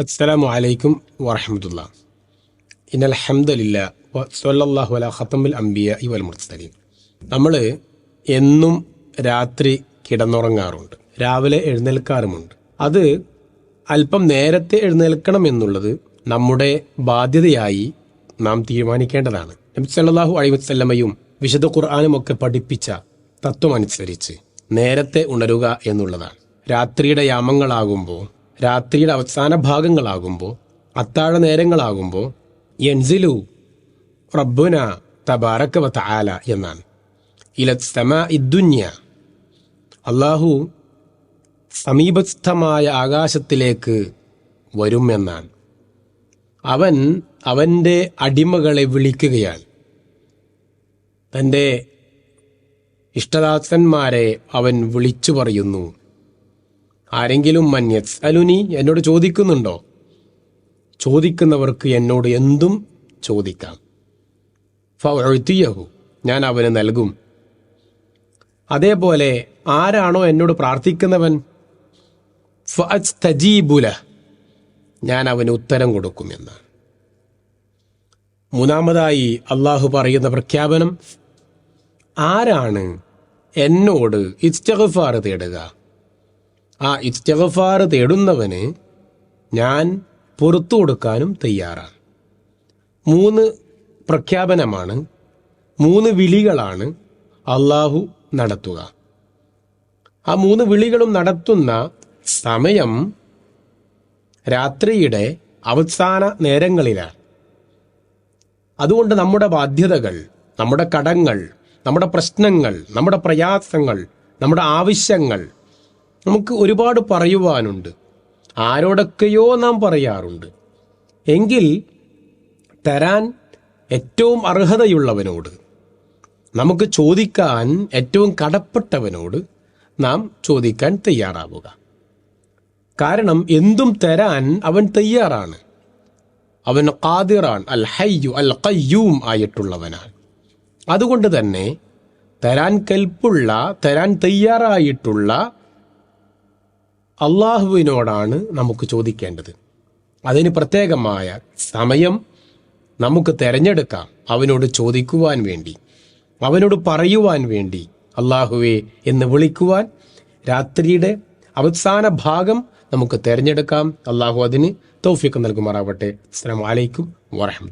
അസ്സലാമു അലൈക്കും വറഹമുല്ല ഇന്നൽ ഹംദലില്ല സൊല്ലാഹു അല ഖത്തമുൽ അംബിയ ഇവൽ മുർസലീൻ. നമ്മൾ എന്നും രാത്രി കിടന്നുറങ്ങാറുണ്ട്. രാവിലെ എഴുന്നേൽക്കാറുമുണ്ട്. അത് അല്പം നേരത്തെ എഴുന്നേൽക്കണം എന്നുള്ളത് നമ്മുടെ ബാധ്യതയായി നാം തീരുമാനിക്കേണ്ടതാണ്. നബി സല്ലല്ലാഹു അലൈഹി വസല്ലമയും വിശുദ്ധ ഖുർആാനും ഒക്കെ പഠിപ്പിച്ച തത്വമനുസരിച്ച് നേരത്തെ ഉണരുക എന്നുള്ളതാണ്. രാത്രിയുടെ യാമങ്ങളാകുമ്പോൾ രാത്രിയുടെ അവസാന ഭാഗങ്ങളാകുമ്പോൾ അത്താഴ നേരങ്ങളാകുമ്പോൾ എൻസിലു റബ്ബുന തബാറക്ക താല എന്നാണ്. ഇല സമ ഇദ്ദുന്യ അള്ളാഹു സമീപസ്ഥമായ ആകാശത്തിലേക്ക് വരും എന്നാണ്. അവൻ അവന്റെ അടിമകളെ വിളിക്കുകയാൽ തന്റെ ഇഷ്ടദാസന്മാരെ അവൻ വിളിച്ചു പറയുന്നു. ആരെങ്കിലും മന്യസ് അലുനി എന്നോട് ചോദിക്കുന്നുണ്ടോ? ചോദിക്കുന്നവർക്ക് എന്നോട് എന്തും ചോദിക്കാം. ഫഴുത്തിയഹു ഞാൻ അവന് നൽകും. അതേപോലെ ആരാണോ എന്നോട് പ്രാർത്ഥിക്കുന്നവൻ? ഫജീബുല ഞാൻ അവന് ഉത്തരം കൊടുക്കും എന്ന്. മൂന്നാമതായി അള്ളാഹു പറയുന്ന പ്രഖ്യാപനം ആരാണ് എന്നോട് ഇസ്തഗഫാർ തേടുക? ആ ഇസ്തഗഫാർ തേടുന്നവന് ഞാൻ പുറത്തു കൊടുക്കാനും തയ്യാറാണ്. മൂന്ന് പ്രഖ്യാപനമാണ് മൂന്ന് വിളികളാണ് അള്ളാഹു നടത്തുക. ആ മൂന്ന് വിളികളും നടത്തുന്ന സമയം രാത്രിയുടെ അവസാന നേരങ്ങളിലാണ്. അതുകൊണ്ട് നമ്മുടെ ബാധ്യതകൾ നമ്മുടെ കടങ്ങൾ നമ്മുടെ പ്രശ്നങ്ങൾ നമ്മുടെ പ്രയാസങ്ങൾ നമ്മുടെ ആവശ്യങ്ങൾ നമുക്ക് ഒരുപാട് പറയുവാനുണ്ട്. ആരോടൊക്കെയോ നാം പറയാറുണ്ട്. എങ്കിൽ തരാൻ ഏറ്റവും അർഹതയുള്ളവനോട് നമുക്ക് ചോദിക്കാൻ ഏറ്റവും കടപ്പെട്ടവനോട് നാം ചോദിക്കാൻ തയ്യാറാവുക. കാരണം എന്തും തരാൻ അവൻ തയ്യാറാണ്. അവൻ ഖാദിറാൻ അൽ ഹയ്യു അൽ കയ്യൂം ആയിട്ടുള്ളവനാണ് അതുകൊണ്ട് തന്നെ തരാൻ കൽപ്പുള്ള തരാൻ തയ്യാറായിട്ടുള്ള അള്ളാഹുവിനോടാണ് നമുക്ക് ചോദിക്കേണ്ടത്. അതിന് പ്രത്യേകമായ സമയം നമുക്ക് തിരഞ്ഞെടുക്കാം. അവനോട് ചോദിക്കുവാൻ വേണ്ടി അവനോട് പറയുവാൻ വേണ്ടി അള്ളാഹുവെ എന്ന് വിളിക്കുവാൻ രാത്രിയുടെ അവസാന ഭാഗം നമുക്ക് തിരഞ്ഞെടുക്കാം. അള്ളാഹു അതിന് തൗഫിക്ക് നൽകുമാറാവട്ടെ. അസ്സാം വലൈക്കും വറഹമത്ത്